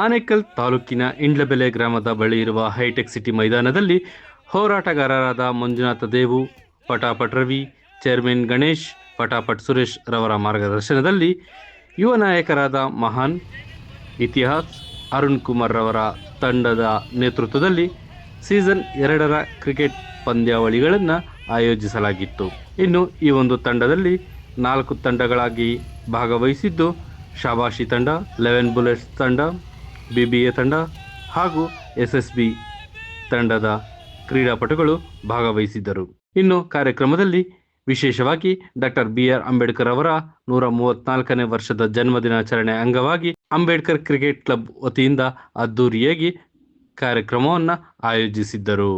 ಆನೇಕಲ್ ತಾಲೂಕಿನ ಇಂಡ್ಲಬೆಲೆ ಗ್ರಾಮದ ಬಳಿ ಇರುವ ಹೈಟೆಕ್ ಸಿಟಿ ಮೈದಾನದಲ್ಲಿ ಹೋರಾಟಗಾರರಾದ ಮಂಜುನಾಥ ದೇವು, ಪಟಾಪಟ್ ರವಿ, ಚೇರ್ಮನ್ ಗಣೇಶ್, ಪಟಾಪಟ್ ಸುರೇಶ್ ರವರ ಮಾರ್ಗದರ್ಶನದಲ್ಲಿ ಯುವ ನಾಯಕರಾದ ಮಹಾನ್, ಇತಿಹಾಸ್, ಅರುಣ್ ಕುಮಾರ್ ರವರ ತಂಡದ ನೇತೃತ್ವದಲ್ಲಿ ಸೀಸನ್ ಎರಡರ ಕ್ರಿಕೆಟ್ ಪಂದ್ಯಾವಳಿಗಳನ್ನು ಆಯೋಜಿಸಲಾಗಿತ್ತು. ಇನ್ನು ಈ ಒಂದು ತಂಡದಲ್ಲಿ ನಾಲ್ಕು ತಂಡಗಳಾಗಿ ಭಾಗವಹಿಸಿದ್ದು, ಶಾಬಾಷಿ ತಂಡ, ಲೆವೆನ್ ಬುಲೆಟ್ಸ್ ತಂಡ ಬಿ ಬಿ ಎ ತಂಡ ಹಾಗೂ ಎಸ್ ಎಸ್ ಬಿ ತಂಡದ ಕ್ರೀಡಾಪಟುಗಳು ಭಾಗವಹಿಸಿದ್ದರು. ಇನ್ನು ಕಾರ್ಯಕ್ರಮದಲ್ಲಿ ವಿಶೇಷವಾಗಿ ಡಾಕ್ಟರ್ ಬಿ ಆರ್ ಅಂಬೇಡ್ಕರ್ ಅವರ ನೂರ ಮೂವತ್ನಾಲ್ಕನೇ ವರ್ಷದ ಜನ್ಮದಿನಾಚರಣೆ ಅಂಗವಾಗಿ ಅಂಬೇಡ್ಕರ್ ಕ್ರಿಕೆಟ್ ಕ್ಲಬ್ ವತಿಯಿಂದ ಅದ್ದೂರಿಯಾಗಿ ಕಾರ್ಯಕ್ರಮವನ್ನು ಆಯೋಜಿಸಿದ್ದರು.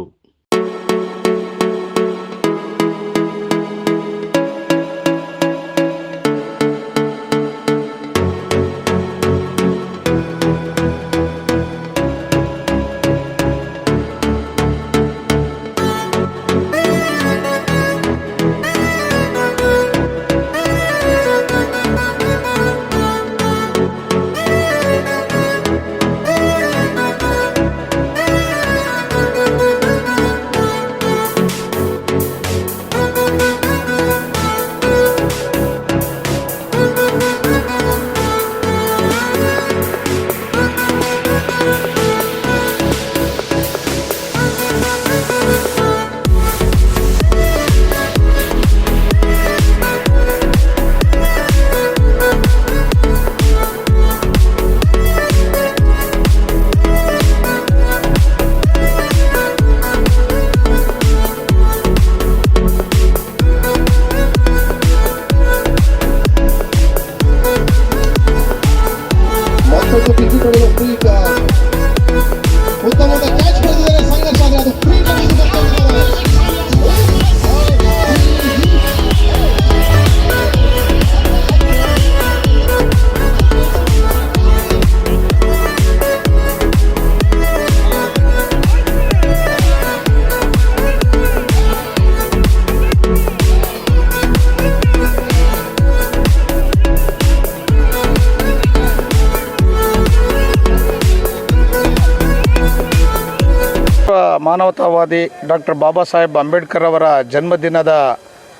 ಮಾನವತಾವಾದಿ ಡಾಕ್ಟರ್ ಬಾಬಾ ಸಾಹೇಬ್ ಅಂಬೇಡ್ಕರ್ ಅವರ ಜನ್ಮದಿನದ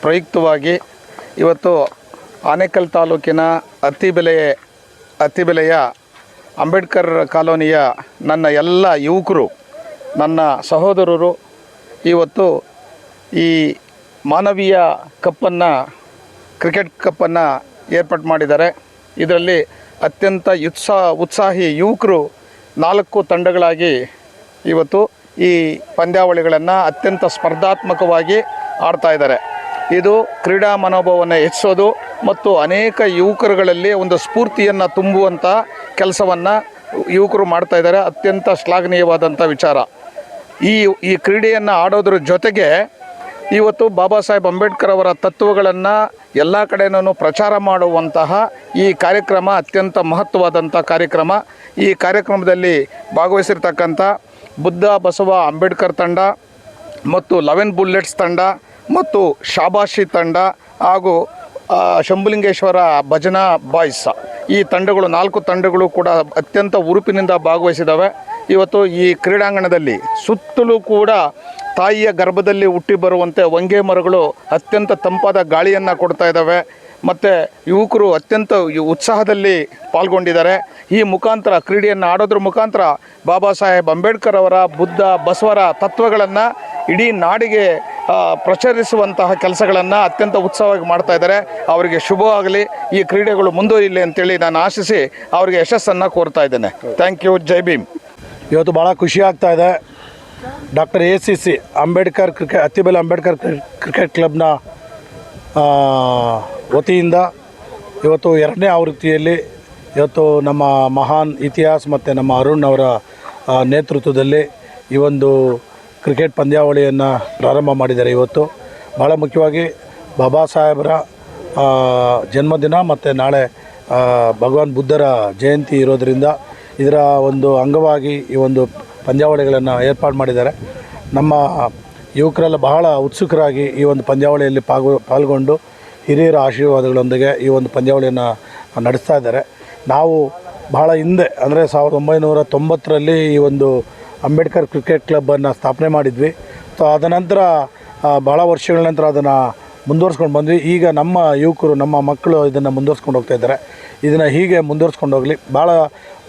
ಪ್ರಯುಕ್ತವಾಗಿ ಇವತ್ತು ಆನೇಕಲ್ ತಾಲೂಕಿನ ಅತ್ತಿಬೆಲೆ, ಅತ್ತಿಬೆಲೆಯ ಅಂಬೇಡ್ಕರ್ ಕಾಲೋನಿಯ ನನ್ನ ಎಲ್ಲ ಯುವಕರು, ನನ್ನ ಸಹೋದರರು ಇವತ್ತು ಈ ಮಾನವೀಯ ಕಪ್ಪನ್ನು, ಕ್ರಿಕೆಟ್ ಕಪ್ಪನ್ನು ಏರ್ಪಾಟ್ ಮಾಡಿದ್ದಾರೆ. ಇದರಲ್ಲಿ ಅತ್ಯಂತ ಉತ್ಸಾಹ, ಉತ್ಸಾಹಿ ಯುವಕರು ನಾಲ್ಕು ತಂಡಗಳಾಗಿ ಇವತ್ತು ಈ ಪಂದ್ಯಾವಳಿಗಳನ್ನು ಅತ್ಯಂತ ಸ್ಪರ್ಧಾತ್ಮಕವಾಗಿ ಆಡ್ತಾ ಇದ್ದಾರೆ. ಇದು ಕ್ರೀಡಾ ಮನೋಭಾವವನ್ನು ಹೆಚ್ಚಿಸೋದು ಮತ್ತು ಅನೇಕ ಯುವಕರುಗಳಲ್ಲಿ ಒಂದು ಸ್ಫೂರ್ತಿಯನ್ನು ತುಂಬುವಂಥ ಕೆಲಸವನ್ನು ಯುವಕರು ಮಾಡ್ತಾ ಇದ್ದಾರೆ. ಅತ್ಯಂತ ಶ್ಲಾಘನೀಯವಾದಂಥ ವಿಚಾರ. ಈ ಈ ಕ್ರೀಡೆಯನ್ನು ಆಡೋದ್ರ ಜೊತೆಗೆ ಇವತ್ತು ಬಾಬಾ ಸಾಹೇಬ್ ಅಂಬೇಡ್ಕರ್ ಅವರ ತತ್ವಗಳನ್ನು ಎಲ್ಲ ಕಡೆನೂ ಪ್ರಚಾರ ಮಾಡುವಂತಹ ಈ ಕಾರ್ಯಕ್ರಮ ಅತ್ಯಂತ ಮಹತ್ವವಾದಂಥ ಕಾರ್ಯಕ್ರಮ. ಈ ಕಾರ್ಯಕ್ರಮದಲ್ಲಿ ಭಾಗವಹಿಸಿರ್ತಕ್ಕಂಥ ಬುದ್ಧ, ಬಸವ, ಅಂಬೇಡ್ಕರ್ ತಂಡ ಮತ್ತು ಲೆವೆನ್ ಬುಲ್ಲೆಟ್ಸ್ ತಂಡ ಮತ್ತು ಶಾಬಾಷಿ ತಂಡ ಹಾಗೂ ಶಂಭುಲಿಂಗೇಶ್ವರ ಭಜನಾ ಬಾಯ್ಸ್. ಈ ತಂಡಗಳು, ನಾಲ್ಕು ತಂಡಗಳು ಕೂಡ ಅತ್ಯಂತ ಉರುಪಿನಿಂದ ಭಾಗವಹಿಸಿದ್ದಾವೆ ಇವತ್ತು ಈ ಕ್ರೀಡಾಂಗಣದಲ್ಲಿ ಸುತ್ತಲೂ ಕೂಡ ತಾಯಿಯ ಗರ್ಭದಲ್ಲಿ ಹುಟ್ಟಿ ಬರುವಂತೆ ಹೊಂಗೆ ಮರಗಳು ಅತ್ಯಂತ ತಂಪಾದ ಗಾಳಿಯನ್ನು ಕೊಡ್ತಾ ಇದ್ದಾವೆ ಮತ್ತು ಯುವಕರು ಅತ್ಯಂತ ಉತ್ಸಾಹದಲ್ಲಿ ಪಾಲ್ಗೊಂಡಿದ್ದಾರೆ. ಈ ಮುಖಾಂತರ, ಕ್ರೀಡೆಯನ್ನು ಆಡೋದ್ರ ಮುಖಾಂತರ ಬಾಬಾ ಸಾಹೇಬ್ ಅಂಬೇಡ್ಕರ್ ಅವರ, ಬುದ್ಧ, ಬಸವರ ತತ್ವಗಳನ್ನು ಇಡೀ ನಾಡಿಗೆ ಪ್ರಚರಿಸುವಂತಹ ಕೆಲಸಗಳನ್ನು ಅತ್ಯಂತ ಉತ್ಸಾಹವಾಗಿ ಮಾಡ್ತಾ ಇದ್ದಾರೆ. ಅವರಿಗೆ ಶುಭವಾಗಲಿ. ಈ ಕ್ರೀಡೆಗಳು ಮುಂದುವರಿಯಲಿ ಅಂತೇಳಿ ನಾನು ಆಶಿಸಿ ಅವರಿಗೆ ಯಶಸ್ಸನ್ನು ಕೋರ್ತಾ ಇದ್ದೇನೆ. ಥ್ಯಾಂಕ್ ಯು ಜೈ ಭೀಮ್ ಇವತ್ತು ಭಾಳ ಖುಷಿ ಆಗ್ತಾ ಇದೆ. Doctor A C C Ambedkar ಕ್ರಿಕೆ Attibele Ambedkar ಕ್ರಿ- ಕ್ರಿಕೆಟ್ ಕ್ಲಬ್ನ ವತಿಯಿಂದ ಇವತ್ತು ಎರಡನೇ ಆವೃತ್ತಿಯಲ್ಲಿ ಇವತ್ತು ನಮ್ಮ ಮಹಾನ್ ಇತಿಹಾಸ್ ಮತ್ತು ನಮ್ಮ ಅರುಣ್ ಅವರ ನೇತೃತ್ವದಲ್ಲಿ ಈ ಒಂದು ಕ್ರಿಕೆಟ್ ಪಂದ್ಯಾವಳಿಯನ್ನು ಪ್ರಾರಂಭ ಮಾಡಿದ್ದಾರೆ ಇವತ್ತು. ಭಾಳ ಮುಖ್ಯವಾಗಿ ಬಾಬಾ ಸಾಹೇಬರ ಜನ್ಮದಿನ ಮತ್ತು ನಾಳೆ ಭಗವಾನ್ ಬುದ್ಧರ ಜಯಂತಿ ಇರೋದರಿಂದ ಇದರ ಒಂದು ಅಂಗವಾಗಿ ಈ ಒಂದು ಪಂದ್ಯಾವಳಿಗಳನ್ನು ಏರ್ಪಾಡು ಮಾಡಿದ್ದಾರೆ. ನಮ್ಮ ಯುವಕರೆಲ್ಲ ಬಹಳ ಉತ್ಸುಕರಾಗಿ ಈ ಒಂದು ಪಂದ್ಯಾವಳಿಯಲ್ಲಿ ಪಾಲ್ಗೊ ಪಾಲ್ಗೊಂಡು ಹಿರಿಯರ ಆಶೀರ್ವಾದಗಳೊಂದಿಗೆ ಈ ಒಂದು ಪಂದ್ಯಾವಳಿಯನ್ನು ನಡೆಸ್ತಾ ಇದ್ದಾರೆ. ನಾವು ಬಹಳ ಹಿಂದೆ ಅಂದರೆ ಸಾವಿರದ ಒಂಬೈನೂರ ತೊಂಬತ್ತರಲ್ಲಿ ಈ ಒಂದು ಅಂಬೇಡ್ಕರ್ ಕ್ರಿಕೆಟ್ ಕ್ಲಬ್ಬನ್ನು ಸ್ಥಾಪನೆ ಮಾಡಿದ್ವಿ. ಸೊ ಅದ ನಂತರ ಆ, ಬಹಳ ವರ್ಷಗಳ ನಂತರ ಅದನ್ನು ಮುಂದುವರ್ಸ್ಕೊಂಡು ಬಂದ್ವಿ. ಈಗ ನಮ್ಮ ಯುವಕರು, ನಮ್ಮ ಮಕ್ಕಳು ಇದನ್ನು ಮುಂದುವರ್ಸ್ಕೊಂಡು ಹೋಗ್ತಾ ಇದ್ದಾರೆ. ಇದನ್ನು ಹೀಗೆ ಮುಂದುವರ್ಸ್ಕೊಂಡು ಹೋಗಲಿ. ಭಾಳ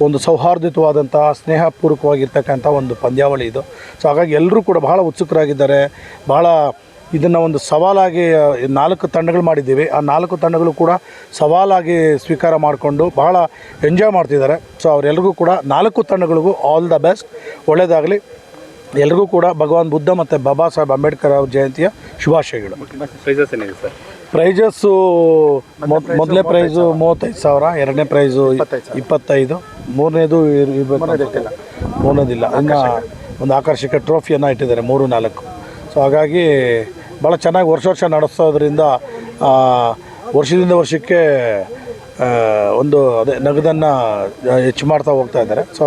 ಒಂದು ಸೌಹಾರ್ದಿತವಾದಂಥ, ಸ್ನೇಹಪೂರ್ವಕವಾಗಿರ್ತಕ್ಕಂಥ ಒಂದು ಪಂದ್ಯಾವಳಿ ಇದು. ಸೊ ಹಾಗಾಗಿ ಎಲ್ಲರೂ ಕೂಡ ಭಾಳ ಉತ್ಸುಕರಾಗಿದ್ದಾರೆ. ಭಾಳ ಇದನ್ನು ಒಂದು ಸವಾಲಾಗಿ, ನಾಲ್ಕು ತಂಡಗಳು ಮಾಡಿದ್ದೀವಿ. ಆ ನಾಲ್ಕು ತಂಡಗಳು ಕೂಡ ಸವಾಲಾಗಿ ಸ್ವೀಕಾರ ಮಾಡಿಕೊಂಡು ಭಾಳ ಎಂಜಾಯ್ ಮಾಡ್ತಿದ್ದಾರೆ. ಸೊ ಅವರೆಲ್ಲರಿಗೂ ಕೂಡ ನಾಲ್ಕು ತಂಡಗಳಿಗೂ ಆಲ್ ದ ಬೆಸ್ಟ್ ಒಳ್ಳೆಯದಾಗಲಿ ಎಲ್ರಿಗೂ ಕೂಡ ಭಗವಾನ್ ಬುದ್ಧ ಮತ್ತು ಬಾಬಾ ಸಾಹೇಬ್ ಅಂಬೇಡ್ಕರ್ ಅವ್ರ ಜಯಂತಿಯ ಶುಭಾಶಯಗಳು. ಪ್ರೈಸಸ್ ಏನಿದೆ ಸರ್? ಪ್ರೈಜಸ್ಸು ಮೊದಲನೇ ಪ್ರೈಸು ಮೂವತ್ತೈದು ಸಾವಿರ. ಎರಡನೇ ಪ್ರೈಸು ಇಪ್ಪತ್ತೈದು ಮೂರನೇದು ಮೂರನೇದಿಲ್ಲ. ಇನ್ನು ಒಂದು ಆಕರ್ಷಕ ಟ್ರೋಫಿಯನ್ನು ಇಟ್ಟಿದ್ದಾರೆ ಮೂರು ನಾಲ್ಕು. ಸೊ ಹಾಗಾಗಿ ಭಾಳ ಚೆನ್ನಾಗಿ ವರ್ಷ ವರ್ಷ ನಡೆಸೋದ್ರಿಂದ ಆ, ವರ್ಷದಿಂದ ವರ್ಷಕ್ಕೆ ಆ, ಒಂದು ಅದೇ ನಗದನ್ನು ಹೆಚ್ಚು ಮಾಡ್ತಾ ಹೋಗ್ತಾ ಇದ್ದಾರೆ. ಸೊ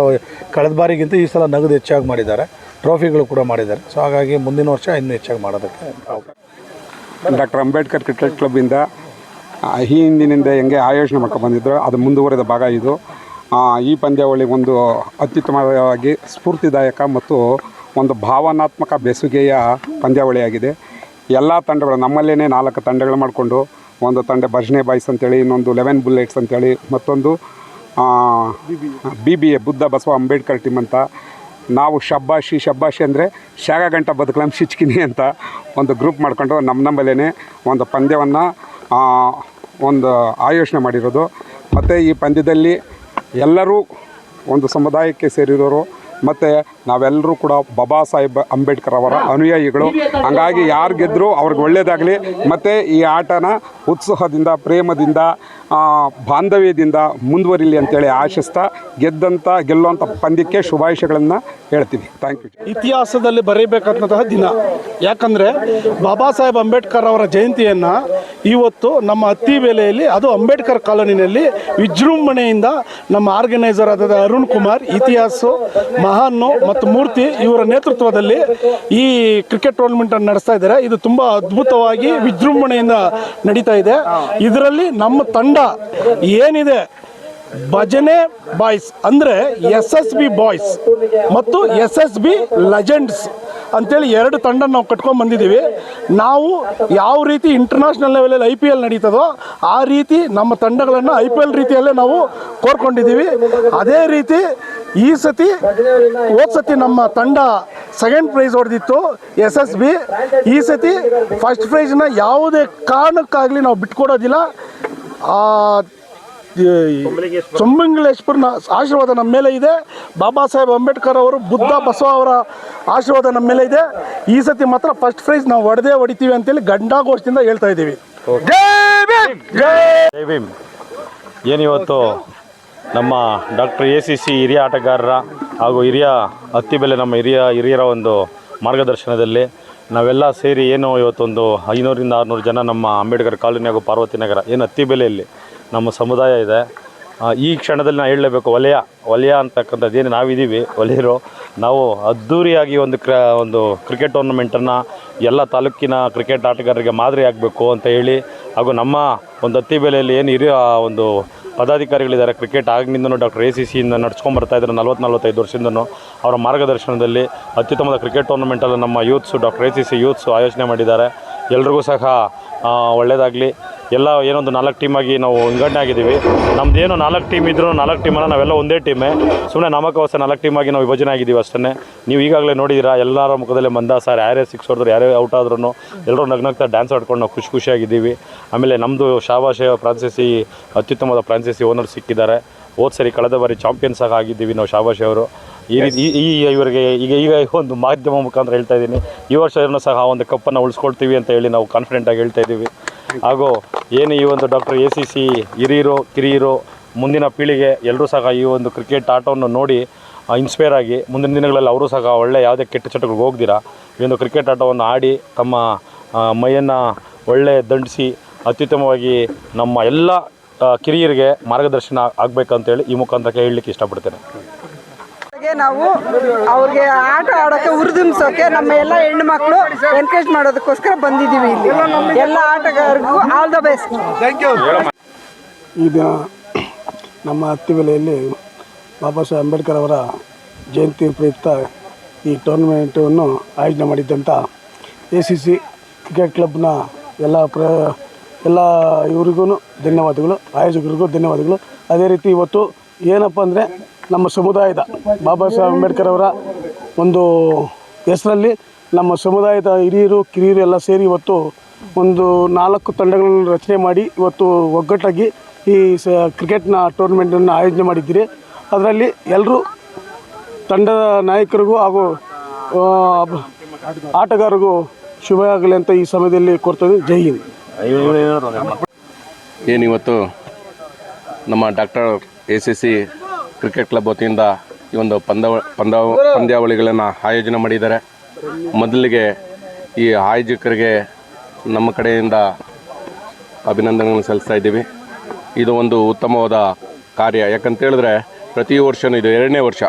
ಕಳೆದ ಬಾರಿಗಿಂತ ಈ ಸಲ ನಗದು ಹೆಚ್ಚಾಗಿ ಮಾಡಿದ್ದಾರೆ. ಟ್ರೋಫಿಗಳು ಕೂಡ ಮಾಡಿದ್ದಾರೆ. ಸೊ ಹಾಗಾಗಿ ಮುಂದಿನ ವರ್ಷ ಇನ್ನೂ ಹೆಚ್ಚಾಗಿ ಮಾಡೋದಕ್ಕೆ ಡಾಕ್ಟರ್ ಅಂಬೇಡ್ಕರ್ ಕ್ರಿಕೆಟ್ ಕ್ಲಬ್ಬಿಂದ ಈ ಹಿಂದಿನಿಂದ ಹೆಂಗೆ ಆಯೋಜನೆ ಮಾಡ್ಕೊಂಡು ಬಂದಿದ್ರು, ಅದು ಮುಂದುವರೆದ ಭಾಗ ಇದು. ಈ ಪಂದ್ಯಾವಳಿ ಒಂದು ಅತ್ಯುತ್ತಮವಾಗಿ ಸ್ಫೂರ್ತಿದಾಯಕ ಮತ್ತು ಒಂದು ಭಾವನಾತ್ಮಕ ಬೆಸುಗೆಯ ಪಂದ್ಯಾವಳಿಯಾಗಿದೆ. ಎಲ್ಲ ತಂಡಗಳು ನಮ್ಮಲ್ಲೇ ನಾಲ್ಕು ತಂಡಗಳು ಮಾಡಿಕೊಂಡು, ಒಂದು ತಂಡ ಭಜನೆ ಬಾಯ್ಸ್ ಅಂತೇಳಿ, ಇನ್ನೊಂದು ಲೆವೆನ್ ಬುಲೆಟ್ಸ್ ಅಂತೇಳಿ, ಮತ್ತೊಂದು B B A, Buddha Basava Ambedkar team ಅಂತ. ನಾವು ಶಬ್ಬಾಶಿ ಶಬ್ಬಾಶಿ ಅಂದರೆ ಶಾಗ ಗಂಟ ಬದುಕಲಂ ಶಿಚ್ಕಿನಿ ಅಂತ ಒಂದು ಗ್ರೂಪ್ ಮಾಡಿಕೊಂಡು ನಮ್ಮ ನಮ್ಮಲ್ಲೇ ಒಂದು ಪಂದ್ಯವನ್ನು ಒಂದು ಆಯೋಜನೆ ಮಾಡಿರೋದು. ಮತ್ತು ಈ ಪಂದ್ಯದಲ್ಲಿ ಎಲ್ಲರೂ ಒಂದು ಸಮುದಾಯಕ್ಕೆ ಸೇರಿರೋರು ಮತ್ತು ನಾವೆಲ್ಲರೂ ಕೂಡ ಬಾಬಾ ಸಾಹೇಬ್ ಅಂಬೇಡ್ಕರ್ ಅವರ ಅನುಯಾಯಿಗಳು. ಹಂಗಾಗಿ ಯಾರು ಗೆದ್ದರೂ ಅವ್ರಿಗೆ ಒಳ್ಳೆಯದಾಗಲಿ ಮತ್ತು ಈ ಆಟನ ಉತ್ಸಾಹದಿಂದ, ಪ್ರೇಮದಿಂದ ಬಾಂಧವ್ಯದಿಂದ ಮುಂದುವರಿಲಿ ಅಂತೇಳಿ ಆಶಿಸ್ತಾ ಗೆದ್ದಂಥ ಗೆಲ್ಲುವಂಥ ಪಂದ್ಯಕ್ಕೆ ಶುಭಾಶಯಗಳನ್ನು ಹೇಳ್ತೀನಿ. ಥ್ಯಾಂಕ್ ಯು ಇತಿಹಾಸದಲ್ಲಿ ಬರೀಬೇಕಂತಹ ದಿನ. ಯಾಕಂದರೆ ಬಾಬಾ ಸಾಹೇಬ್ ಅಂಬೇಡ್ಕರ್ ಅವರ ಜಯಂತಿಯನ್ನು ಇವತ್ತು ನಮ್ಮ ಅತ್ತಿ ಬೆಲೆಯಲ್ಲಿ, ಅದು ಅಂಬೇಡ್ಕರ್ ಕಾಲೋನಿನಲ್ಲಿ ವಿಜೃಂಭಣೆಯಿಂದ ನಮ್ಮ ಆರ್ಗನೈಸರ್ ಆದ ಅರುಣ್ ಕುಮಾರ್, ಇತಿಹಾಸ ಮಹಾನ್ನು ಮತ್ತು ಮೂರ್ತಿ ಇವರ ನೇತೃತ್ವದಲ್ಲಿ ಈ ಕ್ರಿಕೆಟ್ ಟೂರ್ನಮೆಂಟ್ ಅನ್ನು ನಡೆಸ್ತಾ ಇದ್ದಾರೆ. ಇದು ತುಂಬಾ ಅದ್ಭುತವಾಗಿ ವಿಜೃಂಭಣೆಯಿಂದ ನಡೀತಾ ಇದೆ. ಇದರಲ್ಲಿ ನಮ್ಮ ತಂಡ ಏನಿದೆ? ಭಜನೆ ಬಾಯ್ಸ್ ಅಂದರೆ ಎಸ್ ಎಸ್ ಬಿ ಬಾಯ್ಸ್ ಮತ್ತು ಎಸ್ ಎಸ್ ಬಿ ಲೆಜೆಂಡ್ಸ್ ಅಂತೇಳಿ ಎರಡು ತಂಡ ನಾವು ಕಟ್ಕೊಂಡು ಬಂದಿದ್ದೀವಿ. ನಾವು ಯಾವ ರೀತಿ ಇಂಟರ್ನ್ಯಾಷನಲ್ ಲೆವೆಲಲ್ಲಿ ಐ ಪಿ ಎಲ್ ನಡೀತದೋ ಆ ರೀತಿ ನಮ್ಮ ತಂಡಗಳನ್ನು ಐ ಪಿ ಎಲ್ ರೀತಿಯಲ್ಲೇ ನಾವು ಕೋರ್ಕೊಂಡಿದ್ದೀವಿ. ಅದೇ ರೀತಿ ಈ ಸತಿ ಹೋದ ಸತಿ ನಮ್ಮ ತಂಡ ಸೆಕೆಂಡ್ ಪ್ರೈಸ್ ಹೊಡೆದಿತ್ತು ಎಸ್ ಎಸ್ ಬಿ ಈ ಸತಿ ಫಸ್ಟ್ ಪ್ರೈಸ್ನ ಯಾವುದೇ ಕಾರಣಕ್ಕಾಗಲಿ ನಾವು ಬಿಟ್ಕೊಡೋದಿಲ್ಲ. ಆ ಚೊಮ್ಮಂಗ್ಲೇಶ್ವರನ ಆಶೀರ್ವಾದ ನಮ್ಮ ಮೇಲೆ ಇದೆ. ಬಾಬಾ ಸಾಹೇಬ್ ಅಂಬೇಡ್ಕರ್ ಅವರು ಬುದ್ಧ ಬಸವ ಅವರ ಆಶೀರ್ವಾದ ನಮ್ಮ ಮೇಲೆ ಇದೆ. ಈ ಸತಿ ಮಾತ್ರ ಫಸ್ಟ್ ಪ್ರೈಸ್ ನಾವು ಹೊಡೆದೇ ಹೊಡಿತೀವಿ ಅಂತೇಳಿ ಗಂಡಾಗೋಷ್ಠಿಯಿಂದ ಹೇಳ್ತಾ ಇದ್ದೀವಿ. ಜೈ ಭೀಮ್! ಜೈ ಜೈ ಭೀಮ್. ಏನಿವತ್ತು? ನಮ್ಮ ಡಾಕ್ಟರ್ ಎ ಸಿ ಸಿ ಹಿರಿಯ ಆಟಗಾರರ ಹಾಗೂ ಹಿರಿಯ ಹತ್ತಿಬೆಲೆ ನಮ್ಮ ಹಿರಿಯ ಹಿರಿಯರ ಒಂದು ಮಾರ್ಗದರ್ಶನದಲ್ಲಿ ನಾವೆಲ್ಲ ಸೇರಿ ಏನು ಇವತ್ತೊಂದು ಐನೂರಿಂದ ಆರುನೂರು ಜನ ನಮ್ಮ ಅಂಬೇಡ್ಕರ್ ಕಾಲೋನಿ ಹಾಗೂ ಪಾರ್ವತಿ ನಗರ, ಏನು ಹತ್ತಿಬೆಲೆಯಲ್ಲಿ ನಮ್ಮ ಸಮುದಾಯ ಇದೆ. ಈ ಕ್ಷಣದಲ್ಲಿ ನಾವು ಹೇಳಲೇಬೇಕು, ವಲಯ ವಲಯ ಅಂತಕ್ಕಂಥದ್ದು ಏನು ನಾವಿದ್ದೀವಿ, ವಲಯರು. ನಾವು ಅದ್ಧೂರಿಯಾಗಿ ಒಂದು ಕ್ರ, ಒಂದು ಕ್ರಿಕೆಟ್ ಟೂರ್ನಮೆಂಟನ್ನು ಎಲ್ಲ ತಾಲೂಕಿನ ಕ್ರಿಕೆಟ್ ಆಟಗಾರರಿಗೆ ಮಾದರಿ ಆಗಬೇಕು ಅಂತ ಹೇಳಿ ಹಾಗೂ ನಮ್ಮ ಒಂದು ಹತ್ತಿ ಬೆಲೆಯಲ್ಲಿ ಏನು ಹಿರಿಯ ಒಂದು ಪದಾಧಿಕಾರಿಗಳಿದ್ದಾರೆ. ಕ್ರಿಕೆಟ್ ಆಗಿನಿಂದನೂ ಡಾಕ್ಟರ್ ಎ ಸಿ ಸಿಯಿಂದ ನಡ್ಸ್ಕೊಂಡು ಬರ್ತಾ ಇದ್ದಾರೆ. ನಲ್ವತ್ತು ನಲ್ವತ್ತೈದು ವರ್ಷದಿಂದನೂ ಅವರ ಮಾರ್ಗದರ್ಶನದಲ್ಲಿ ಅತ್ಯುತ್ತಮದ ಕ್ರಿಕೆಟ್ ಟೂರ್ನಮೆಂಟಲ್ಲಿ ನಮ್ಮ youths doctor A C C youths ಆಯೋಜನೆ ಮಾಡಿದ್ದಾರೆ. ಎಲ್ರಿಗೂ ಸಹ ಒಳ್ಳೆಯದಾಗಲಿ ಎಲ್ಲ ಏನೊಂದು ನಾಲ್ಕು ಟೀಮಾಗಿ ನಾವು ವಿಂಗಡಣೆ ಆಗಿದ್ದೀವಿ. ನಮ್ಮದೇನು ನಾಲ್ಕು ಟೀಮ್ ಇದ್ದರೂ ನಾಲ್ಕು ಟೀಮನ್ನು ನಾವೆಲ್ಲ ಒಂದೇ ಟೀಮೇ ಸುಮ್ಮನೆ ನಾಮಕವಾಸ ನಾಲ್ಕು ಟೀಮಾಗಿ ನಾವು ವಿಭಜನೆ ಆಗಿದ್ದೀವಿ ಅಷ್ಟೇ ನೀವು ಈಗಾಗಲೇ ನೋಡಿದ್ದೀರಾ, ಎಲ್ಲರ ಮುಖದಲ್ಲಿ ಸರ್, ಯಾರೇ ಸಿಕ್ಸ್ ಹೊಡೆದ್ರು, ಯಾರೇ ಔಟ್ ಆದ್ರೂ ಎಲ್ಲರೂ ನಗ್ನಗ್ತಾ ಡ್ಯಾನ್ಸ್ ಆಡ್ಕೊಂಡು ನಾವು ಖುಷಿ ಖುಷಿಯಾಗಿದ್ದೀವಿ. ಆಮೇಲೆ ನಮ್ಮದು ಶಾಬಾಷೆ ಫ್ರಾನ್ಸಿಸಿ, ಅತ್ಯುತ್ತಮವಾದ ಫ್ರಾನ್ಸಿಸಿ ಓನರ್ ಸಿಕ್ಕಿದ್ದಾರೆ. ಹೋದ ಸರಿ ಕಳೆದ ಬಾರಿ ಚಾಂಪಿಯನ್ಸ್ ಆಗಿದ್ದೀವಿ ನಾವು ಶಾಬಾಷಿ ಅವರು. ಈ ರೀತಿ ಈ ಇವರಿಗೆ ಈಗ ಈಗ ಒಂದು ಮಾಧ್ಯಮ ಮುಖಾಂತರ ಹೇಳ್ತಾ ಇದ್ದೀನಿ. ಈ ವರ್ಷ ಸಹ ಒಂದು ಕಪ್ಪನ್ನು ಉಳಿಸ್ಕೊಳ್ತೀವಿ ಅಂತ ಹೇಳಿ ನಾವು ಕಾನ್ಫಿಡೆಂಟ್ ಆಗಿ ಹೇಳ್ತಾ ಇದ್ದೀವಿ. ಹಾಗೂ ಏನು ಈ ಒಂದು ಡಾಕ್ಟರ್ ಎ ಸಿ ಸಿ ಹಿರಿಯರು, ಕಿರಿಯರು ಮುಂದಿನ ಪೀಳಿಗೆ ಎಲ್ಲರೂ ಸಹ ಈ ಒಂದು ಕ್ರಿಕೆಟ್ ಆಟವನ್ನು ನೋಡಿ ಇನ್ಸ್ಪೈರ್ ಆಗಿ ಮುಂದಿನ ದಿನಗಳಲ್ಲಿ ಅವರು ಸಹ ಒಳ್ಳೆ ಯಾವುದೇ ಕೆಟ್ಟ ಚಟಗಳಿಗೆ ಹೋಗ್ದಿರಾ, ಈ ಒಂದು ಕ್ರಿಕೆಟ್ ಆಟವನ್ನು ಆಡಿ ತಮ್ಮ ಮೈಯನ್ನು ಒಳ್ಳೆ ದಂಡಿಸಿ ಅತ್ಯುತ್ತಮವಾಗಿ ನಮ್ಮ ಎಲ್ಲ ಕಿರಿಯರಿಗೆ ಮಾರ್ಗದರ್ಶನ ಆಗಬೇಕಂತೇಳಿ ಈ ಮುಖಾಂತರ ಹೇಳಲಿಕ್ಕೆ ಇಷ್ಟಪಡ್ತೇನೆ. ನಾವು ಅವ್ರಿಗೆ ಆಟ ಆಡೋಕೆ ಹುರಿದುಂಬಿಸೋಕೆ ನಮ್ಮ ಎಲ್ಲ ಹೆಣ್ಣು ಮಕ್ಕಳು ಎನ್ಕರೇಜ್ ಮಾಡೋದಕ್ಕೋಸ್ಕರ ಬಂದಿದ್ದೀವಿ ಇಲ್ಲಿ. ಎಲ್ಲ ಆಟಗಾರರಿಗೂ ಆಲ್ ದ ಬೆಸ್ಟ್ ಈಗ ನಮ್ಮ ಹತ್ತಿವೆಲೆಯಲ್ಲಿ ಬಾಬಾ ಸಾಹೇಬ್ ಅಂಬೇಡ್ಕರ್ ಅವರ ಜಯಂತಿ ಪ್ರಯುಕ್ತ ಈ ಟೂರ್ನಮೆಂಟನ್ನು ಆಯೋಜನೆ ಮಾಡಿದ್ದಂಥ ಎ ಸಿ ಸಿ ಕ್ರಿಕೆಟ್ ಕ್ಲಬ್ನ ಎಲ್ಲ ಪ್ರ ಎಲ್ಲ ಇವ್ರಿಗೂ ಧನ್ಯವಾದಗಳು ಆಯೋಜಕರಿಗೂ ಧನ್ಯವಾದಗಳು. ಅದೇ ರೀತಿ ಇವತ್ತು ಏನಪ್ಪ ಅಂದರೆ ನಮ್ಮ ಸಮುದಾಯದ ಬಾಬಾ ಸಾಹೇಬ್ ಅಂಬೇಡ್ಕರ್ ಅವರ ಒಂದು ಹೆಸರಲ್ಲಿ ನಮ್ಮ ಸಮುದಾಯದ ಹಿರಿಯರು, ಕಿರಿಯರು ಎಲ್ಲ ಸೇರಿ ಇವತ್ತು ಒಂದು ನಾಲ್ಕು ತಂಡಗಳನ್ನು ರಚನೆ ಮಾಡಿ ಇವತ್ತು ಒಗ್ಗಟ್ಟಾಗಿ ಈ ಸ ಕ್ರಿಕೆಟ್ನ ಟೂರ್ನಮೆಂಟನ್ನು ಆಯೋಜನೆ ಮಾಡಿದ್ದೀರಿ. ಅದರಲ್ಲಿ ಎಲ್ಲರೂ ತಂಡದ ನಾಯಕರಿಗೂ ಹಾಗೂ ಆಟಗಾರರಿಗೂ ಶುಭ ಆಗಲಿ ಅಂತ ಈ ಸಮಯದಲ್ಲಿ ಕೊಡ್ತದೆ ಜೈ ಹಿಂದ್. ಏನಿವತ್ತು ನಮ್ಮ doctor A C C cricket club ವತಿಯಿಂದ ಈ ಒಂದು ಪಂದ್ಯಾವ ಪಂದ್ಯಾವ ಪಂದ್ಯಾವಳಿಗಳನ್ನು ಆಯೋಜನೆ ಮಾಡಿದ್ದಾರೆ. ಮೊದಲಿಗೆ ಈ ಆಯೋಜಕರಿಗೆ ನಮ್ಮ ಕಡೆಯಿಂದ ಅಭಿನಂದನೆಗಳನ್ನು ಸಲ್ಲಿಸ್ತಾ ಇದ್ದೀವಿ. ಇದು ಒಂದು ಉತ್ತಮವಾದ ಕಾರ್ಯ. ಯಾಕಂತೇಳಿದ್ರೆ ಪ್ರತಿ ವರ್ಷವೂ ಇದು ಎರಡನೇ ವರ್ಷ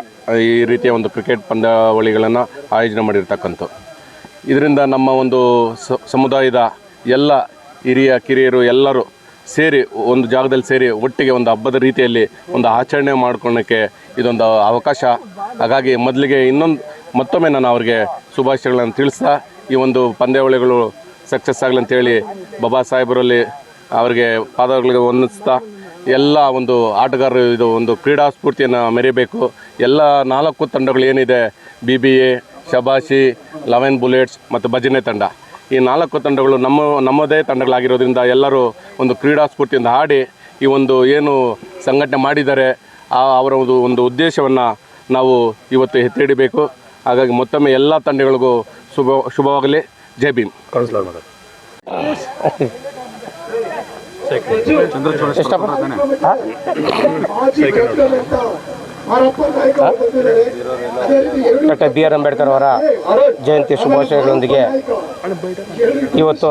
ಈ ರೀತಿಯ ಒಂದು ಕ್ರಿಕೆಟ್ ಪಂದ್ಯಾವಳಿಗಳನ್ನು ಆಯೋಜನೆ ಮಾಡಿರ್ತಕ್ಕಂಥ ಇದರಿಂದ ನಮ್ಮ ಒಂದು ಸಮುದಾಯದ ಎಲ್ಲ ಹಿರಿಯ ಕಿರಿಯರು ಎಲ್ಲರೂ ಸೇರಿ, ಒಂದು ಜಾಗದಲ್ಲಿ ಸೇರಿ ಒಟ್ಟಿಗೆ ಒಂದು ಹಬ್ಬದ ರೀತಿಯಲ್ಲಿ ಒಂದು ಆಚರಣೆ ಮಾಡ್ಕೊಳ್ಳೋಕ್ಕೆ ಇದೊಂದು ಅವಕಾಶ. ಹಾಗಾಗಿ ಮೊದಲಿಗೆ ಇನ್ನೊಂದು, ಮತ್ತೊಮ್ಮೆ ನಾನು ಅವ್ರಿಗೆ ಶುಭಾಶಯಗಳನ್ನು ತಿಳಿಸ್ತಾ, ಈ ಒಂದು ಪಂದ್ಯಾವಳಿಗಳು ಸಕ್ಸಸ್ ಆಗಲಿ ಅಂತೇಳಿ ಬಾಬಾ ಸಾಹೇಬರಲ್ಲಿ ಅವರಿಗೆ ಪಾದಗಳಿಗೆ ವಂದಿಸ್ತಾ ಎಲ್ಲ ಒಂದು ಆಟಗಾರರು ಇದು ಒಂದು ಕ್ರೀಡಾ ಸ್ಫೂರ್ತಿಯನ್ನು ಮೆರೆಯಬೇಕು ಎಲ್ಲ ನಾಲ್ಕು ತಂಡಗಳು ಏನಿದೆ B B A ಶಬಾಷಿ eleven bullets ಮತ್ತು ಭಜನೆ ತಂಡ. ಈ ನಾಲ್ಕು ತಂಡಗಳು ನಮ್ಮ ನಮ್ಮದೇ ತಂಡಗಳಾಗಿರೋದ್ರಿಂದ ಎಲ್ಲರೂ ಒಂದು ಕ್ರೀಡಾ ಸ್ಫೂರ್ತಿಯಿಂದ ಆಡಿ ಈ ಒಂದು ಏನು ಸಂಘಟನೆ ಮಾಡಿದ್ದಾರೆ ಆ ಅವರ ಒಂದು ಒಂದು ಉದ್ದೇಶವನ್ನು ನಾವು ಇವತ್ತು ಎತ್ತಿ ಹಿಡಿಬೇಕು ಹಾಗಾಗಿ ಮತ್ತೊಮ್ಮೆ ಎಲ್ಲ ತಂಡಗಳಿಗೂ ಶುಭ ಶುಭವಾಗಲಿ. ಜೈ Bhim. Doctor B R Ambedkar ಅವರ ಜಯಂತಿ ಶುಭಾಶಯಗಳೊಂದಿಗೆ ಇವತ್ತು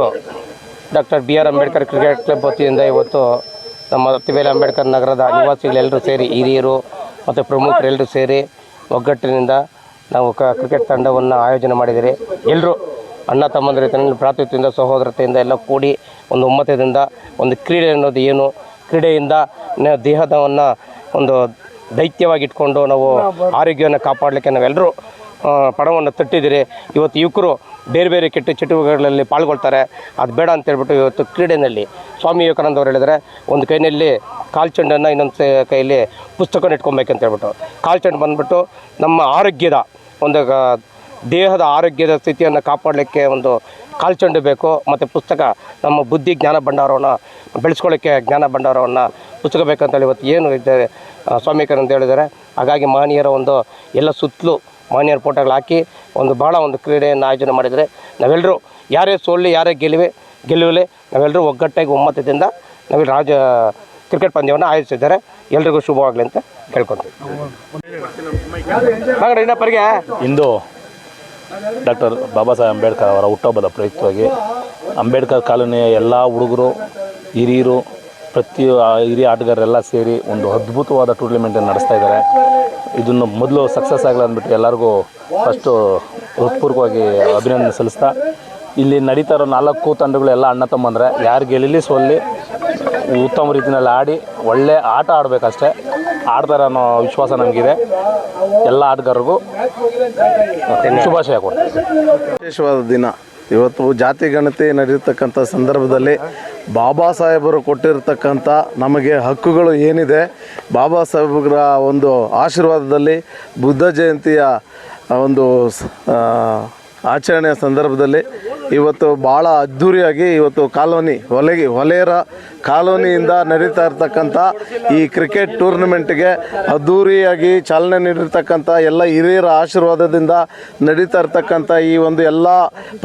doctor B R Ambedkar cricket club ವತಿಯಿಂದ ಇವತ್ತು ನಮ್ಮ ಅತ್ತಿಬೇಲೆ ಅಂಬೇಡ್ಕರ್ ನಗರದ ನಿವಾಸಿಗಳೆಲ್ಲರೂ ಸೇರಿ, ಹಿರಿಯರು ಮತ್ತು ಪ್ರಮುಖರೆಲ್ಲರೂ ಸೇರಿ ಒಗ್ಗಟ್ಟಿನಿಂದ ನಾವು ಕ್ರಿಕೆಟ್ ತಂಡವನ್ನು ಆಯೋಜನೆ ಮಾಡಿದ್ದೀರಿ. ಎಲ್ಲರೂ ಅಣ್ಣ ತಮ್ಮಂದಿರ ಪ್ರಾತಿತ್ಯದಿಂದ ಸಹೋದರತೆಯಿಂದ ಎಲ್ಲ ಕೂಡಿ ಒಂದು ಒಮ್ಮತದಿಂದ ಒಂದು ಕ್ರೀಡೆ ಅನ್ನೋದು ಏನು? ಕ್ರೀಡೆಯಿಂದ ದೇಹದವನ್ನು ಒಂದು ದೈತ್ಯವಾಗಿ ಇಟ್ಕೊಂಡು ನಾವು ಆರೋಗ್ಯವನ್ನು ಕಾಪಾಡಲಿಕ್ಕೆ ನಾವೆಲ್ಲರೂ ಪಡವನ್ನು ಪಣವನ್ನು ತಟ್ಟಿದ್ದೀರಿ. ಇವತ್ತು ಯುವಕರು ಬೇರೆ ಬೇರೆ ಕೆಟ್ಟ ಚಟುವಟಿಕೆಗಳಲ್ಲಿ ಪಾಲ್ಗೊಳ್ತಾರೆ. ಅದು ಬೇಡ ಅಂತ ಹೇಳ್ಬಿಟ್ಟು ಇವತ್ತು ಕ್ರೀಡೆಯಲ್ಲಿ ಸ್ವಾಮಿ ವಿವೇಕಾನಂದ ಅವರು ಹೇಳಿದರೆ ಒಂದು ಕೈಯಲ್ಲಿ ಕಾಲ್ಚೆಂಡನ್ನು ಇನ್ನೊಂದು ಕೈಯಲ್ಲಿ ಪುಸ್ತಕನ ಇಟ್ಕೊಬೇಕಂತ ಹೇಳ್ಬಿಟ್ಟು. ಕಾಲು ಬಂದುಬಿಟ್ಟು ಬಂದ್ಬಿಟ್ಟು ನಮ್ಮ ಆರೋಗ್ಯದ ಒಂದು ದೇಹದ ಆರೋಗ್ಯದ ಸ್ಥಿತಿಯನ್ನು ಕಾಪಾಡಲಿಕ್ಕೆ ಒಂದು ಕಾಲ್ಚಂಡು ಬೇಕು ಮತ್ತು ಪುಸ್ತಕ ನಮ್ಮ ಬುದ್ಧಿ ಜ್ಞಾನ ಭಂಡಾರವನ್ನು ಬೆಳೆಸ್ಕೊಳ್ಳೋಕ್ಕೆ ಜ್ಞಾನ ಭಂಡಾರವನ್ನು ಪುಸ್ತಕ ಬೇಕಂತೇಳಿ ಇವತ್ತು ಏನು ಇದೆ ಆ, ಅಂತ ಹೇಳಿದ್ದಾರೆ. ಹಾಗಾಗಿ ಮಹನೀಯರ ಒಂದು ಎಲ್ಲ ಸುತ್ತಲೂ ಮಹನೀಯರ ಫೋಟೋಗಳು ಹಾಕಿ ಒಂದು ಭಾಳ ಒಂದು ಕ್ರೀಡೆಯನ್ನು ಆಯೋಜನೆ ಮಾಡಿದರೆ ನಾವೆಲ್ಲರೂ ಯಾರೇ ಸೋಲಿ ಯಾರೇ ಗೆಲುವೆ ಗೆಲುವಲಿ ನಾವೆಲ್ಲರೂ ಒಗ್ಗಟ್ಟಾಗಿ ಒಮ್ಮತದಿಂದ ನಾವು ರಾಜ ಕ್ರಿಕೆಟ್ ಪಂದ್ಯವನ್ನು ಆಯೋಜಿಸಿದ್ದಾರೆ. ಎಲ್ರಿಗೂ ಶುಭವಾಗಲಿ ಅಂತ ಕೇಳ್ಕೊತೀವಿ ಇಂದು ಡಾಕ್ಟರ್ ಬಾಬಾ ಸಾಹೇಬ್ ಅಂಬೇಡ್ಕರ್ ಅವರ ಹುಟ್ಟಹಬ್ಬದ ಪ್ರಯುಕ್ತವಾಗಿ ಅಂಬೇಡ್ಕರ್ ಕಾಲೋನಿಯ ಎಲ್ಲ ಹುಡುಗರು, ಹಿರಿಯರು, ಪ್ರತಿ ಹಿರಿಯ ಆಟಗಾರರೆಲ್ಲ ಸೇರಿ ಒಂದು ಅದ್ಭುತವಾದ ಟೂರ್ನಮೆಂಟನ್ನು ನಡೆಸ್ತಾ ಇದ್ದಾರೆ. ಇದನ್ನು ಮೊದಲು ಸಕ್ಸಸ್ ಆಗಲಿ ಅಂದ್ಬಿಟ್ಟು ಎಲ್ಲರಿಗೂ ಫಸ್ಟು ಹೃತ್ಪೂರ್ವಕವಾಗಿ ಅಭಿನಂದನೆ ಸಲ್ಲಿಸ್ತಾ, ಇಲ್ಲಿ ನಡೀತಾ ಇರೋ ನಾಲ್ಕು ತಂಡಗಳು ಎಲ್ಲ ಅಣ್ಣ ತಮ್ಮಂದರೆ, ಯಾರು ಗೆಲ್ಲಿ ಸೋಲ್ಲಿ ಉತ್ತಮ ರೀತಿಯಲ್ಲಿ ಆಡಿ ಒಳ್ಳೆ ಆಟ ಆಡಬೇಕಷ್ಟೇ. ಆಡ್ತಾರೆ ಅನ್ನೋ ವಿಶ್ವಾಸ ನಮಗಿದೆ. ಎಲ್ಲ ಆಟಗಾರರಿಗೂ ಶುಭಾಶಯ ಕೊಡ್ತೀವಿ ವಿಶೇಷವಾದ ದಿನ. ಇವತ್ತು ಜಾತಿ ಗಣತಿ ನಡೆಯತಕ್ಕಂಥ ಸಂದರ್ಭದಲ್ಲಿ ಬಾಬಾ ಸಾಹೇಬರು ಕೊಟ್ಟಿರತಕ್ಕಂಥ ನಮಗೆ ಹಕ್ಕುಗಳು ಏನಿದೆ, ಬಾಬಾ ಸಾಹೇಬ್ರ ಒಂದು ಆಶೀರ್ವಾದದಲ್ಲಿ ಬುದ್ಧ ಜಯಂತಿಯ ಒಂದು ಆಚರಣೆಯ ಸಂದರ್ಭದಲ್ಲಿ ಇವತ್ತು ಭಾಳ ಅದ್ಧೂರಿಯಾಗಿ ಇವತ್ತು ಕಾಲೋನಿ ಹೊಲೆಗೆ ಹೊಲೆಯರ ಕಾಲೋನಿಯಿಂದ ನಡೀತಾ ಇರ್ತಕ್ಕಂಥ ಈ ಕ್ರಿಕೆಟ್ ಟೂರ್ನಮೆಂಟ್ಗೆ ಅದ್ಧೂರಿಯಾಗಿ ಚಾಲನೆ ನೀಡಿರ್ತಕ್ಕಂಥ ಎಲ್ಲ ಹಿರಿಯರ ಆಶೀರ್ವಾದದಿಂದ ನಡೀತಾ ಇರ್ತಕ್ಕಂಥ ಈ ಒಂದು ಎಲ್ಲ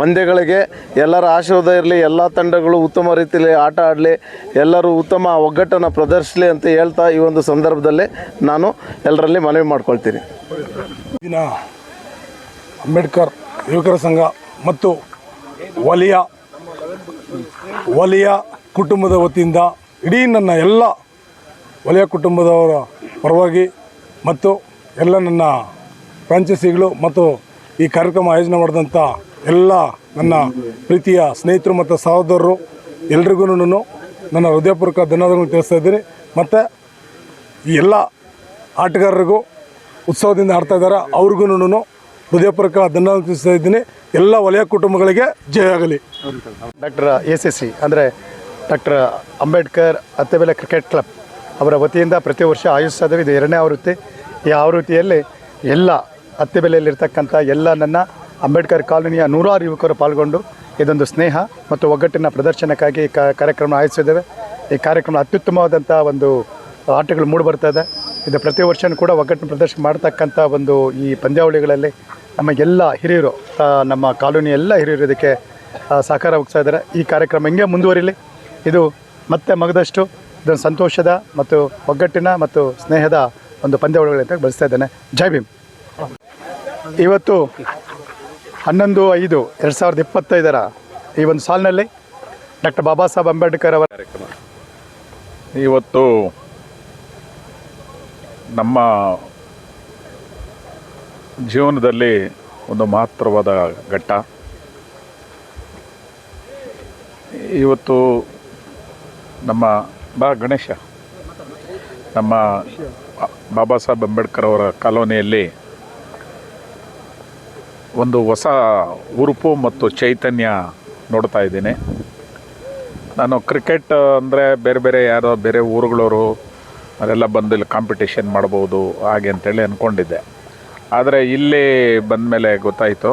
ಪಂದ್ಯಗಳಿಗೆ ಎಲ್ಲರ ಆಶೀರ್ವಾದ ಇರಲಿ, ಎಲ್ಲ ತಂಡಗಳು ಉತ್ತಮ ರೀತಿಯಲ್ಲಿ ಆಟ ಆಡಲಿ, ಎಲ್ಲರೂ ಉತ್ತಮ ಒಗ್ಗಟ್ಟನ್ನು ಪ್ರದರ್ಶಿಸಲಿ ಅಂತ ಹೇಳ್ತಾ ಈ ಒಂದು ಸಂದರ್ಭದಲ್ಲಿ ನಾನು ಎಲ್ಲರಲ್ಲಿ ಮನವಿ ಮಾಡ್ಕೊಳ್ತೀನಿ. ಅಂಬೇಡ್ಕರ್ ಯುವಕರ ಸಂಘ ಮತ್ತು ವಲಯ ವಲಯ ಕುಟುಂಬದ ವತಿಯಿಂದ ಇಡೀ ನನ್ನ ಎಲ್ಲ ವಲಯ ಕುಟುಂಬದವರ ಪರವಾಗಿ ಮತ್ತು ಎಲ್ಲ ನನ್ನ ಫ್ರಾಂಚೈಸಿಗಳು ಮತ್ತು ಈ ಕಾರ್ಯಕ್ರಮ ಆಯೋಜನೆ ಮಾಡಿದಂಥ ಎಲ್ಲ ನನ್ನ ಪ್ರೀತಿಯ ಸ್ನೇಹಿತರು ಮತ್ತು ಸಹೋದರರು ಎಲ್ರಿಗೂ ನನ್ನ ಹೃದಯಪೂರ್ವಕ ಧನ್ಯವಾದಗಳನ್ನು ತಿಳಿಸ್ತಾ ಇದ್ದೀನಿ. ಮತ್ತು ಈ ಎಲ್ಲ ಆಟಗಾರರಿಗೂ ಉತ್ಸವದಿಂದ ಆಡ್ತಾ ಇದ್ದಾರೆ ಅವ್ರಿಗೂ ಹೃದಯಪೂರ್ವಕ ಧನ್ಯವಾದ ತಿಳಿಸ್ತಾ ಇದ್ದೀನಿ. ಎಲ್ಲ ವಲಯ ಕುಟುಂಬಗಳಿಗೆ ಜಯ ಆಗಲಿ. ಡಾಕ್ಟರ್ ಎ ಸಿ ಸಿ, ಅಂದರೆ doctor Ambedkar Attibele cricket club ಅವರ ವತಿಯಿಂದ ಪ್ರತಿ ವರ್ಷ ಆಯೋಜಿಸ್ತಾ ಇದ್ದೇವೆ ಇದು ಎರಡನೇ ಆವೃತ್ತಿ. ಈ ಆವೃತ್ತಿಯಲ್ಲಿ ಎಲ್ಲ ಅತ್ತೆಬೆಲೆಯಲ್ಲಿರ್ತಕ್ಕಂಥ ಎಲ್ಲ ನನ್ನ ಅಂಬೇಡ್ಕರ್ ಕಾಲೋನಿಯ ನೂರಾರು ಯುವಕರು ಪಾಲ್ಗೊಂಡು ಇದೊಂದು ಸ್ನೇಹ ಮತ್ತು ಒಗ್ಗಟ್ಟಿನ ಪ್ರದರ್ಶನಕ್ಕಾಗಿ ಈ ಕಾರ್ಯಕ್ರಮ ಆಯೋಜಿಸಿದ್ದೇವೆ. ಈ ಕಾರ್ಯಕ್ರಮ ಅತ್ಯುತ್ತಮವಾದಂಥ ಒಂದು ಆಟಗಳು ಮೂಡಿಬರ್ತಾ ಇದೆ. ಇದು ಪ್ರತಿ ವರ್ಷವೂ ಕೂಡ ಒಗ್ಗಟ್ಟಿನ ಪ್ರದರ್ಶನ ಮಾಡ್ತಕ್ಕಂಥ ಒಂದು ಈ ಪಂದ್ಯಾವಳಿಗಳಲ್ಲಿ ನಮ್ಮ ಎಲ್ಲ ಹಿರಿಯರು ನಮ್ಮ ಕಾಲೋನಿಯ ಎಲ್ಲ ಹಿರಿಯರು ಇದಕ್ಕೆ ಸಹಕಾರ ಹೋಗ್ತಾ ಇದ್ದಾರೆ. ಈ ಕಾರ್ಯಕ್ರಮ ಹಿಂಗೆ ಮುಂದುವರಿಲಿ? ಇದು ಮತ್ತೆ ಮಗದಷ್ಟು ಇದೊಂದು ಸಂತೋಷದ ಮತ್ತು ಒಗ್ಗಟ್ಟಿನ ಮತ್ತು ಸ್ನೇಹದ ಒಂದು ಪಂದ್ಯಾವಳಿಗಳಂತ ಬಳಸ್ತಾ ಇದ್ದೇನೆ. ಜೈ ಭೀಮ್. ಇವತ್ತು ಹನ್ನೊಂದು ಐದು ಎರಡು ಸಾವಿರದ ಇಪ್ಪತ್ತೈದರ ಈ ಒಂದು ಸಾಲಿನಲ್ಲಿ ಡಾಕ್ಟರ್ ಬಾಬಾ ಸಾಹೇಬ್ ಅಂಬೇಡ್ಕರ್ ಅವರ ಇವತ್ತು ನಮ್ಮ ಜೀವನದಲ್ಲಿ ಒಂದು ಮಹತ್ತರವಾದ ಘಟ್ಟ. ಇವತ್ತು ನಮ್ಮ ಬಾ ಗಣೇಶ, ನಮ್ಮ ಬಾಬಾ ಸಾಹೇಬ್ ಅಂಬೇಡ್ಕರ್ ಅವರ ಕಾಲೋನಿಯಲ್ಲಿ ಒಂದು ಹೊಸ ಉರುಪು ಮತ್ತು ಚೈತನ್ಯ ನೋಡ್ತಾ ಇದ್ದೀನಿ. ನಾನು ಕ್ರಿಕೆಟ್ ಅಂದರೆ ಬೇರೆ ಬೇರೆ ಯಾರೋ ಬೇರೆ ಊರುಗಳವರು ಅವರೆಲ್ಲ ಬಂದು ಇಲ್ಲಿ ಕಾಂಪಿಟೇಷನ್ ಮಾಡ್ಬೋದು, ಹಾಗೆ ಅಂತೇಳಿ ಅಂದ್ಕೊಂಡಿದ್ದೆ ಆದರೆ ಇಲ್ಲಿ ಬಂದ ಮೇಲೆ ಗೊತ್ತಾಯಿತು.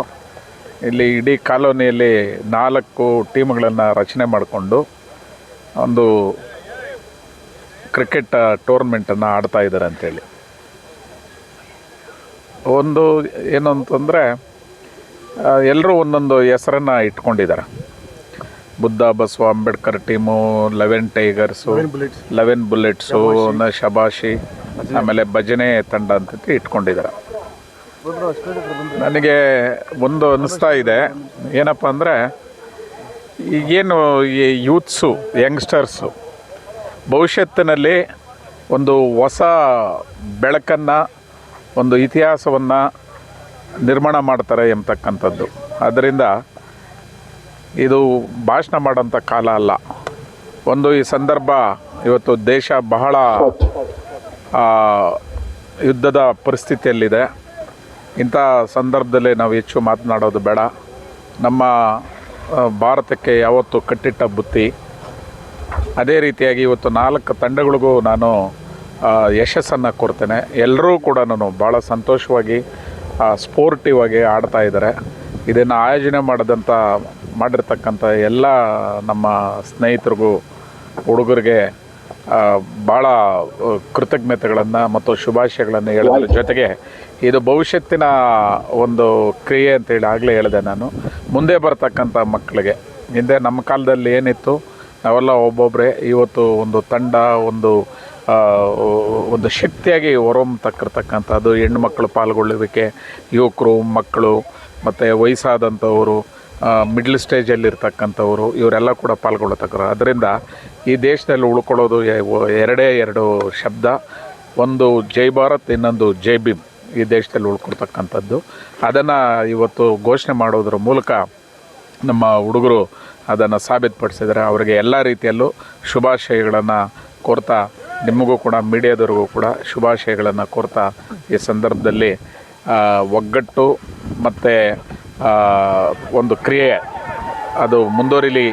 ಇಲ್ಲಿ ಇಡೀ ಕಾಲೋನಿಯಲ್ಲಿ ನಾಲ್ಕು ಟೀಮ್ಗಳನ್ನು ರಚನೆ ಮಾಡಿಕೊಂಡು ಒಂದು ಕ್ರಿಕೆಟ್ ಟೂರ್ನಮೆಂಟನ್ನು ಆಡ್ತಾ ಇದ್ದಾರೆ ಅಂತೇಳಿ. ಒಂದು ಏನು ಅಂತಂದರೆ ಎಲ್ಲರೂ ಒಂದೊಂದು ಹೆಸರನ್ನು ಇಟ್ಕೊಂಡಿದ್ದಾರೆ. Buddha Basava Ambedkar team eleven tigers eleven bullets. ಶಬಾಷಿ. ಆಮೇಲೆ ಭಜನೆ ತಂಡ ಅಂತ ಇಟ್ಕೊಂಡಿದ್ದಾರೆ. ನನಗೆ ಒಂದು ಅನ್ನಿಸ್ತಾ ಇದೆ. ಏನಪ್ಪ ಅಂದರೆ ಈಗೇನು ಈ ಯೂತ್ಸು, ಯಂಗ್ಸ್ಟರ್ಸು, ಭವಿಷ್ಯತ್ತಿನಲ್ಲಿ ಒಂದು ಹೊಸ ಬೆಳಕನ್ನು, ಒಂದು ಇತಿಹಾಸವನ್ನು ನಿರ್ಮಾಣ ಮಾಡ್ತಾರೆ ಎಂಬತಕ್ಕಂಥದ್ದು. ಆದ್ದರಿಂದ ಇದು ಭಾಷಣ ಮಾಡೋಂಥ ಕಾಲ ಅಲ್ಲ. ಒಂದು ಈ ಸಂದರ್ಭ ಇವತ್ತು ದೇಶ ಬಹಳ ಯುದ್ಧದ ಪರಿಸ್ಥಿತಿಯಲ್ಲಿದೆ. ಇಂಥ ಸಂದರ್ಭದಲ್ಲಿ ನಾವು ಹೆಚ್ಚು ಮಾತನಾಡೋದು ಬೇಡ. ನಮ್ಮ ಭಾರತಕ್ಕೆ ಯಾವತ್ತು ಕಟ್ಟಿಟ್ಟ ಬುತ್ತಿ. ಅದೇ ರೀತಿಯಾಗಿ ಇವತ್ತು ನಾಲ್ಕು ತಂಡಗಳಿಗೂ ನಾನು ಯಶಸ್ಸನ್ನು ಕೊಡ್ತೇನೆ. ಎಲ್ಲರೂ ಕೂಡ ನಾನು ಭಾಳ ಸಂತೋಷವಾಗಿ ಸ್ಪೋರ್ಟಿವ್ ಆಗಿ ಆಡ್ತಾ ಇದ್ದಾರೆ. ಇದನ್ನು ಆಯೋಜನೆ ಮಾಡಿದಂಥ ಮಾಡಿರ್ತಕ್ಕಂಥ ಎಲ್ಲ ನಮ್ಮ ಸ್ನೇಹಿತರಿಗೂ, ಹುಡುಗರಿಗೆ ಭಾಳ ಕೃತಜ್ಞತೆಗಳನ್ನು ಮತ್ತು ಶುಭಾಶಯಗಳನ್ನು ಹೇಳೋದ್ರ ಜೊತೆಗೆ ಇದು ಭವಿಷ್ಯತ್ತಿನ ಒಂದು ಕ್ರಿಯೆ ಅಂತೇಳಿ ಆಗಲೇ ಹೇಳಿದೆ ನಾನು. ಮುಂದೆ ಬರ್ತಕ್ಕಂಥ ಮಕ್ಕಳಿಗೆ. ಹಿಂದೆ ನಮ್ಮ ಕಾಲದಲ್ಲಿ ಏನಿತ್ತು ನಾವೆಲ್ಲ ಒಬ್ಬೊಬ್ಬರೇ ಇವತ್ತು ಒಂದು ತಂಡ ಒಂದು ಒಂದು ಶಕ್ತಿಯಾಗಿ ಹೊರಹೊಮ್ಮತಕ್ಕಿರ್ತಕ್ಕಂಥದ್ದು ಹೆಣ್ಣು ಮಕ್ಕಳು ಪಾಲ್ಗೊಳ್ಳುವಿಕೆ ಯುವಕರು ಮಕ್ಕಳು ಮತ್ತು ವಯಸ್ಸಾದಂಥವರು ಮಿಡ್ಲ್ ಸ್ಟೇಜಲ್ಲಿರ್ತಕ್ಕಂಥವರು ಇವರೆಲ್ಲ ಕೂಡ ಪಾಲ್ಗೊಳ್ಳತಕ್ಕರು ಅದರಿಂದ ಈ ದೇಶದಲ್ಲಿ ಉಳ್ಕೊಳ್ಳೋದು ಎರಡೇ ಎರಡು ಶಬ್ದ, ಒಂದು ಜೈ ಭಾರತ್, ಇನ್ನೊಂದು ಜೈ ಭೀಮ್ ಈ ದೇಶದಲ್ಲಿ ಉಳ್ಕೊಳ್ತಕ್ಕಂಥದ್ದು. ಅದನ್ನು ಇವತ್ತು ಘೋಷಣೆ ಮಾಡೋದ್ರ ಮೂಲಕ ನಮ್ಮ ಹುಡುಗರು ಅದನ್ನು ಸಾಬೀತುಪಡಿಸಿದರೆ ಅವರಿಗೆ ಎಲ್ಲ ರೀತಿಯಲ್ಲೂ ಶುಭಾಶಯಗಳನ್ನು ಕೋರ್ತಾ, ನಿಮಗೂ ಕೂಡ, ಮೀಡಿಯಾದವ್ರಿಗೂ ಕೂಡ ಶುಭಾಶಯಗಳನ್ನು ಕೊರ್ತಾ ಈ ಸಂದರ್ಭದಲ್ಲಿ ಒಗ್ಗಟ್ಟು ಮತ್ತು ಒಂದು ಕ್ರಿಯೆ. ಅದು ಮುಂದುವರಿಲಿ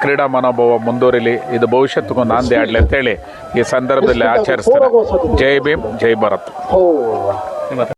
ಕ್ರೀಡಾ ಮನೋಭಾವ ಮುಂದುವರಿಲಿ ಇದು ಭವಿಷ್ಯತ್ಗೂ ನಾಂದಿ ಆಡಲಿ ಅಂತೇಳಿ ಈ ಸಂದರ್ಭದಲ್ಲಿ ಆಚರಿಸ್ತಾರೆ. ಜೈ ಭೀಮ್ ಜೈ ಭಾರತ್.